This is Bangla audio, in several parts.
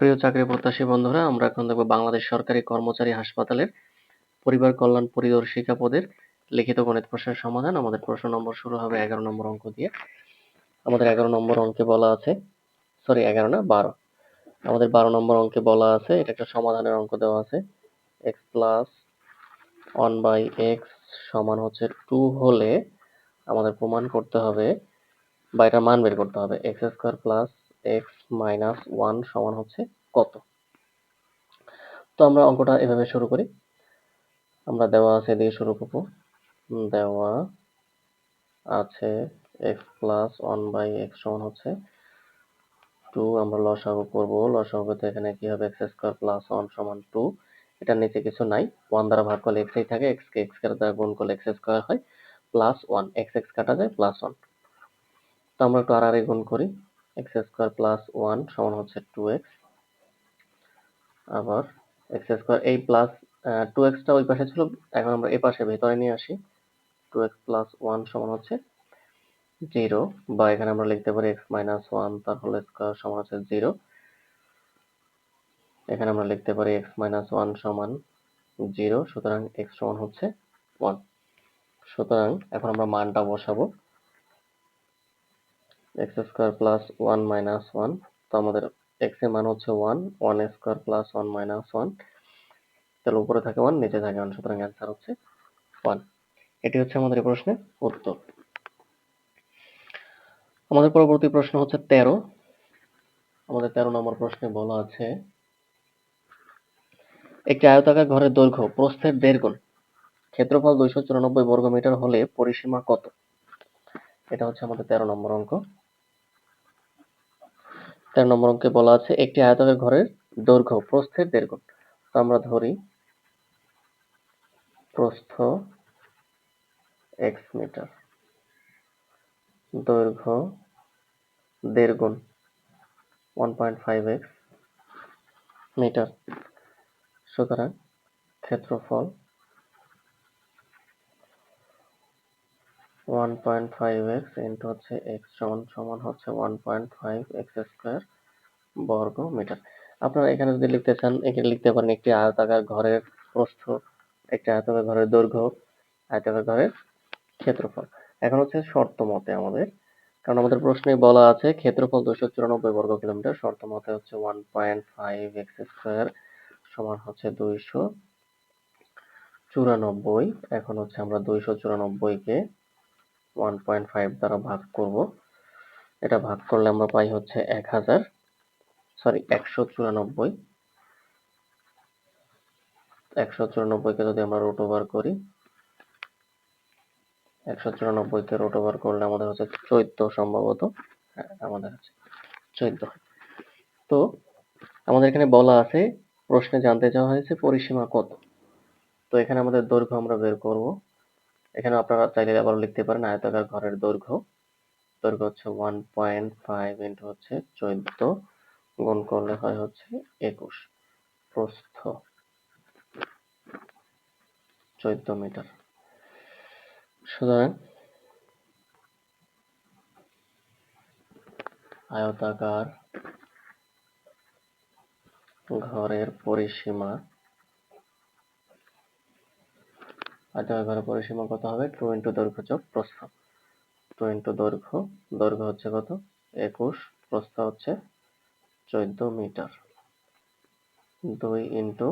প্রিয় চাকরি প্রত্যাশী বন্ধুরা, আমরা এখন দেখব বাংলাদেশ সরকারি কর্মচারী হাসপাতালের পরিবার কল্যাণ পরিদর্শিকা পদের লিখিত গণিত প্রশ্নের সমাধান। আমাদের প্রশ্ন নম্বর শুরু হবে এগারো নম্বর অঙ্ক দিয়ে। আমাদের এগারো নম্বর অঙ্কে বলা আছে সরি এগারো না, বারো। আমাদের বারো নম্বর অঙ্কে বলা আছে, এটা একটা সমাধানের অঙ্ক দেওয়া আছে। X plus one by x সমান হচ্ছে টু হলে আমাদের প্রমাণ করতে হবে, বা এটা মান বের করতে হবে x square plus x minus one সমান হচ্ছে কত? তো আমরা অঙ্কটা এভাবে শুরু করি। আমরা দেওয়া আছে দিয়ে শুরু করব। দেওয়া আছে x plus one by x সমান হচ্ছে টু আমরা লসাগু করব। লসাগুতে এখানে কি হবে? এক্স স্কোয়ার প্লাস ওয়ান সমান টু এটার নিচে কিছু নাই। ওয়ান দ্বারা ভাগ করলে এক্সই থাকে। এক্স কে এক্স দ্বারা গুণ করলে এক্স স্কোয়ার হয়। প্লাস ওয়ান এক্স এক্স কাটা যায় প্লাস ওয়ান তো আমরা একটু আর আর গুণ করি। এক্স স্কোয়ার প্লাস ওয়ান সমান হচ্ছে টু এক্স আবার এক্স স্কোয়ার এই প্লাস টু এক্সটা ওই পাশে ছিল, এখন আমরা এই পাশে ভেতরে নিয়ে আসি টু এক্স প্লাস ওয়ান সমান হচ্ছে জিরো বা এখানে আমরা লিখতে পারি এক্স মাইনাস ওয়ান তার হোল স্কোয়ার সমান হচ্ছে জিরো এখানে আমরা লিখতে পারি এক্স মাইনাস ওয়ান সমান জিরো সুতরাং এক্স সমান হচ্ছে ওয়ান সুতরাং এখন আমরা মানটা বসাবো x square plus one minus one. তো আমাদের এক্সের মান হচ্ছে one one square plus one minus one. তাহলে উপরে থাকে ওয়ান, নিচে থাকে ওয়ান। সুতরাং অ্যান্সার হচ্ছে ওয়ান। এটি হচ্ছে আমাদের প্রশ্নের উত্তর। আমাদের পরবর্তী প্রশ্ন হচ্ছে তেরো। আমাদের তেরো নম্বর প্রশ্নে বলা আছে, একটি আয়তাকার ঘরের দৈর্ঘ্য প্রস্থের দেড় গুণ ক্ষেত্রফল দুইশো চুরানব্বই বর্গ মিটার হলে পরিসীমা কত? এটা হচ্ছে আমাদের তেরো নম্বর অঙ্ক। তেরো নম্বর অঙ্কে বলা আছে, একটি আয়তাকার ঘরের দৈর্ঘ্য, প্রস্থের গুণ তো আমরা ধরি, প্রস্থ এক্স মিটার দৈর্ঘ্য দেড় গুণ one point five x metre সুতরাং ক্ষেত্রফল one point five x into হচ্ছে এক্স সমান সমান হচ্ছে one point five x square বর্গ মিটার আপনারা এখানে যদি লিখতে চান, এখানে লিখতে পারেন একটি আয়তাকার ঘরের প্রস্থ, একটি আয়তাকার ঘরের দৈর্ঘ্য, আয়তাকার ঘরের ক্ষেত্রফল। এখন হচ্ছে শর্ত মতে আমাদের, কারণ আমাদের প্রশ্নে বলা আছে ক্ষেত্রফল দুশো চুরানব্বই বর্গ কিলোমিটার, শর্ত মতে হচ্ছে one point five x square সমান হচ্ছে দুইশো চুরানব্বই। এখন হচ্ছে আমরা দুইশো চুরানব্বইকে ওয়ান পয়েন্ট ফাইভ দ্বারা ভাগ করব। এটা ভাগ করলে আমরা পাই হচ্ছে এক হাজার সরি একশো চুরানব্বই। একশো যদি আমরা রুট ওভার করি, একশো চুরানব্বইকে রুট ওভার করলে আমাদের হচ্ছে চৈদ্দ সম্ভবত। হ্যাঁ আমাদের হচ্ছে চৈদ্দ তো আমাদের এখানে বলা আছে, প্রশ্নে জানতে চাওয়া হয়েছে পরিসীমা কত? তো এখানে আমাদের দৈর্ঘ্য আমরা বের করব। এখানে আপনারা চাইলে আবার লিখতে পারেন আয়তাকার ঘরের দৈর্ঘ্য। দৈর্ঘ্য হচ্ছে ওয়ান পয়েন্ট ফাইভ ইন্টু হচ্ছে চোদ্দ, গুণ করলে হয় হচ্ছে একুশ। প্রস্থ চোদ্দ মিটার। সুতরাং আয়তাকার ঘরের পরিসীমা আয়তাকার ঘরের পরিসীমা কত হবে? টু ইন্টু দৈর্ঘ্য যোগ প্রস্থ। টু ইন্টু দৈর্ঘ্য দৈর্ঘ্য হচ্ছে কত? একুশ, প্রস্থ হচ্ছে চোদ্দ মিটার। দুই ইন্টু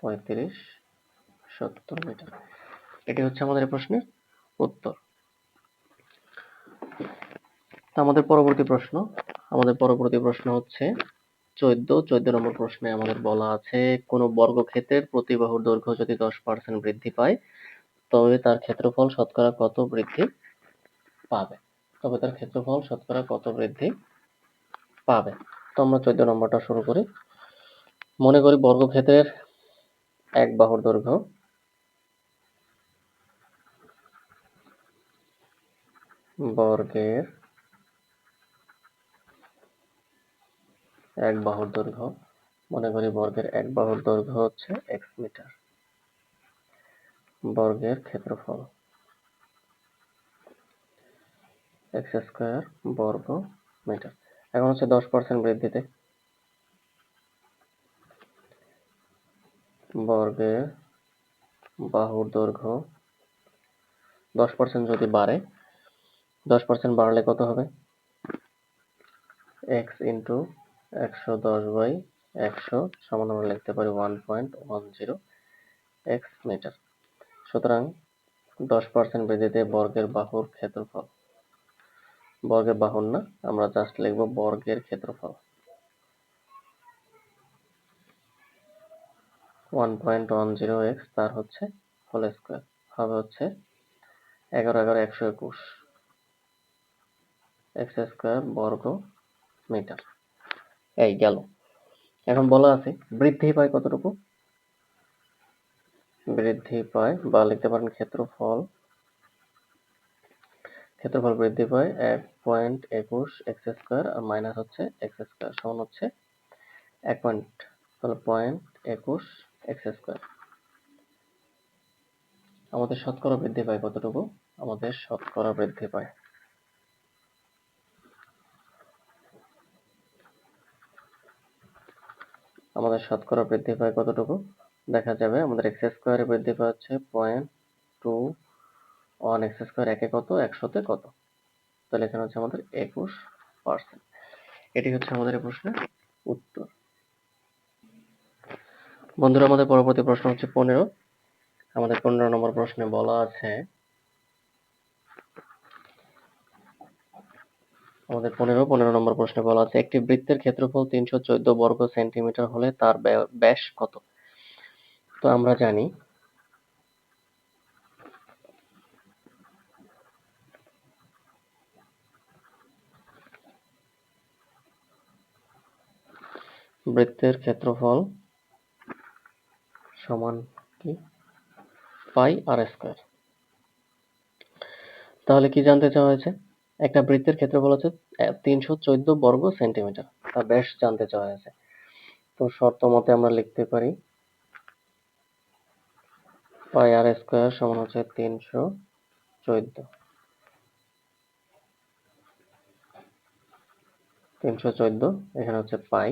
পঁয়ত্রিশ, সত্তর মিটার। এটি হচ্ছে আমাদের প্রশ্নের উত্তর। আমাদের পরবর্তী প্রশ্ন, আমাদের পরবর্তী প্রশ্ন হচ্ছে চোদ্দ চোদ্দ নম্বর প্রশ্নে আমাদের বলা আছে, কোন বর্গক্ষেত্রের প্রতি বাহুর দৈর্ঘ্য যদি দশ পার্সেন্ট বৃদ্ধি পায়, তবে তার ক্ষেত্রফল শতকরা কত বৃদ্ধি পাবে? তবে তার ক্ষেত্রফল শতকরা কত বৃদ্ধি পাবে? তো আমরা চোদ্দ নম্বরটা শুরু করি। মনে করি বর্গক্ষেত্রের এক বাহুর দৈর্ঘ্য বর্গের এক বাহুর দৈর্ঘ্য। মনে করি বর্গের এক বাহুর দৈর্ঘ্য হচ্ছে এক্স মিটার বর্গের ক্ষেত্রফল। x স্কয়ার বর্গ মিটার এখন হচ্ছে দশ পার্সেন্ট বৃদ্ধিতে। বর্গের বাহুর দৈর্ঘ্য দশ পার্সেন্ট যদি বাড়ে, দশ পার্সেন্ট বাড়লে কত হবে? এক্স ইন্টু একশো দশ বাই একশো সমান আমরা লিখতে পারি one point one zero x metre সুতরাং দশ পার্সেন্ট বৃদ্ধিতে বর্গের বাহুর ক্ষেত্রফল। বর্গের বাহুর না, আমরা জাস্ট লিখব বর্গের ক্ষেত্রফল। One point one zero x তার হচ্ছে হোল স্কোয়ার হবে হচ্ছে এগারো এগারো একশো একুশ। এক্স স্কোয়ার বর্গ মিটার এই গেল। এখন বলা আছে, বৃদ্ধি পায় কতটুকু? বৃদ্ধি পায়, বা লিখতে পারেন ক্ষেত্রফল। ক্ষেত্রফল বৃদ্ধি পায় এক পয়েন্ট একুশ এক্স স্কোয়ার, আর মাইনাস হচ্ছে এক্স স্কোয়ার, সমান হচ্ছে এক পয়েন্ট, তাহলে পয়েন্ট একুশ এক্স স্কোয়ার। আমাদের শতকরা বৃদ্ধি পায় কতটুকু? আমাদের শতকরা বৃদ্ধি পায়। আমাদের শতকরা বৃদ্ধি পায় কতটুকু? দেখা যাবে আমাদের এক্স স্কোয়ারে বৃদ্ধি পাচ্ছে point two one x square একে কত? একশোতে কত? তাহলে এখানে হচ্ছে আমাদের একুশ পার্সেন্ট এটি হচ্ছে আমাদের প্রশ্নের উত্তর। বন্ধুরা, আমাদের পরবর্তী প্রশ্ন হচ্ছে পনেরো। আমাদের পনেরো নম্বর প্রশ্নে বলা আছে আমাদের পনেরো পনেরো নম্বর প্রশ্নে বলা আছে, একটি বৃত্তের ক্ষেত্রফল তিনশো চোদ্দ বর্গ সেন্টিমিটার হলে তার ব্যা- ব্যাস কত? তো আমরা জানি, বৃত্তের ক্ষেত্রফল সমান কি? Pi r square. তাহলে কি জানতে চাওয়া হয়েছে? একটা বৃত্তের ক্ষেত্রফল হচ্ছে তিনশো চোদ্দ বর্গ সেন্টিমিটার। তার ব্যাস জানতে চাওয়া হয়েছে। তো শর্ত মতে আমরা লিখতে পারি, পাই আর স্কোয়ার সমান হচ্ছে তিনশো চোদ্দ। তিনশো চোদ্দ, এখানে হচ্ছে পাই।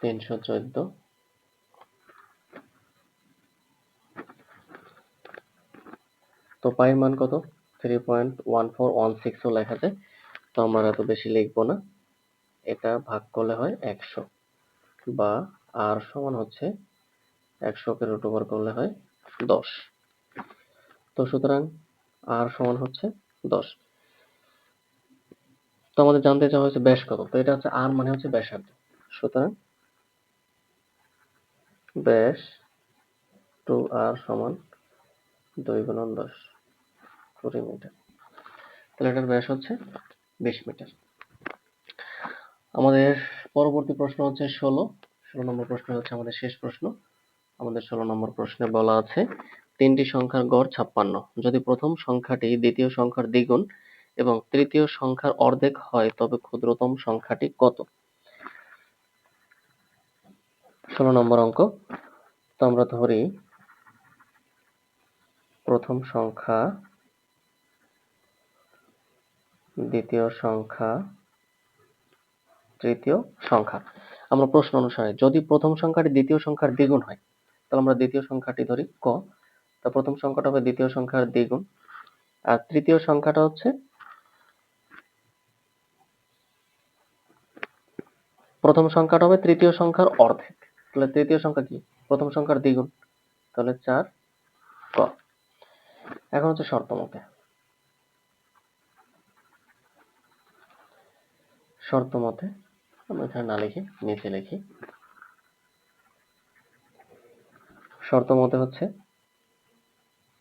তিনশো চোদ্দ। তো পাই মান কত? থ্রি পয়েন্ট লেখা যায় তো আমরা এত বেশি লিখব না। এটা ভাগ করলে হয় একশো বা আর সমান হচ্ছে একশোকে রুট ওভার করলে হয় দশ। তো সুতরাং আর সমান হচ্ছে দশ। তো আমাদের জানতে চাওয়া হয়েছে ব্যাস কত, তো এটা হচ্ছে আর মানে হচ্ছে ব্যাসার্ধ। সুতরাং ব্যাস টু আর সমান দুই গুণন দশ। কুড়ি মিটার। তাহলে এটার ব্যাস হচ্ছে বিশ মিটার। আমাদের পরবর্তী প্রশ্ন হচ্ছে ষোলো। ষোলো নম্বর প্রশ্ন হচ্ছে আমাদের শেষ প্রশ্ন। আমাদের ষোলো নম্বর প্রশ্নে বলা আছে, তিনটি সংখ্যার গড় ছাপ্পান্ন। যদি প্রথম সংখ্যাটি দ্বিতীয় সংখ্যার দ্বিগুণ এবং তৃতীয় সংখ্যার অর্ধেক হয়, তবে ক্ষুদ্রতম সংখ্যাটি কত? ষোলো নম্বর অঙ্ক। তো আমরা ধরি, প্রথম সংখ্যা দ্বিতীয় সংখ্যা, তৃতীয় সংখ্যা। আমরা প্রশ্ন অনুসারে যদি প্রথম সংখ্যাটি দ্বিতীয় সংখ্যার দ্বিগুণ হয়, তাহলে আমরা দ্বিতীয় সংখ্যাটি ধরি ক। তা প্রথম সংখ্যাটা হবে দ্বিতীয় সংখ্যার দ্বিগুণ। আর তৃতীয় সংখ্যাটা হচ্ছে প্রথম সংখ্যাটা হবে তৃতীয় সংখ্যার অর্ধেক। তাহলে তৃতীয় সংখ্যা কি? প্রথম সংখ্যার দ্বিগুণ। তাহলে চার ক। এখন হচ্ছে শর্ত মতে। শর্ত মতে আমরা এখানে না লিখি, নিচে লিখি। শর্ত মতে হচ্ছে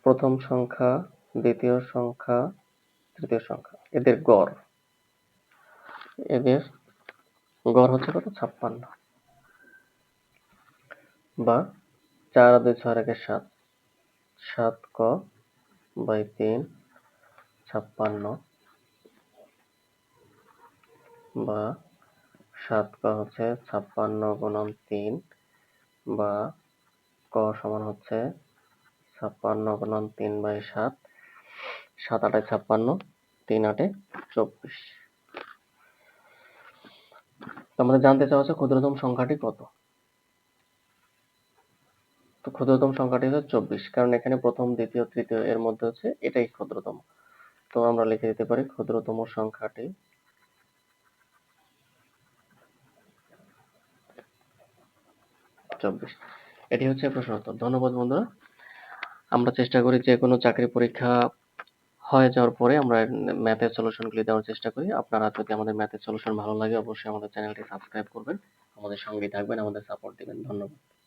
প্রথম সংখ্যা, দ্বিতীয় সংখ্যা, তৃতীয় সংখ্যা, এদের গড়। এদের গড় হচ্ছে কত? ছাপ্পান্ন। বা চার দুই ছয় একে সাত সাত ক বাই তিন, ছাপ্পান্ন। বা সাত ক হচ্ছে ছাপ্পান্ন গুণন তিন বা ক সমান হচ্ছে ছাপ্পান্ন গুণন তিন বাই সাত। সাত আটে ছাপ্পান্ন, তিন আটে চব্বিশ। আমাদের জানতে চাওয়া হচ্ছে ক্ষুদ্রতম সংখ্যাটি কত? তো ক্ষুদ্রতম সংখ্যাটি হচ্ছে চব্বিশ, কারণ এখানে প্রথম, দ্বিতীয়, তৃতীয়, এর মধ্যে হচ্ছে এটাই ক্ষুদ্রতম। তো আমরা লিখে দিতে পারি ক্ষুদ্রতম সংখ্যাটি চব্বিশ। এটি হচ্ছে প্রশ্ন উত্তর। ধন্যবাদ বন্ধুরা। আমরা চেষ্টা করি যে কোনো চাকরি পরীক্ষা হয়ে যাওয়ার পরে আমরা ম্যাথের সলিউশনগুলি দেওয়ার চেষ্টা করি। আপনারা যদি আমাদের ম্যাথের সলিউশন ভালো লাগে, অবশ্যই আমাদের চ্যানেলটি সাবস্ক্রাইব করবেন, আমাদের সঙ্গে থাকবেন, আমাদের সাপোর্ট দিবেন। ধন্যবাদ।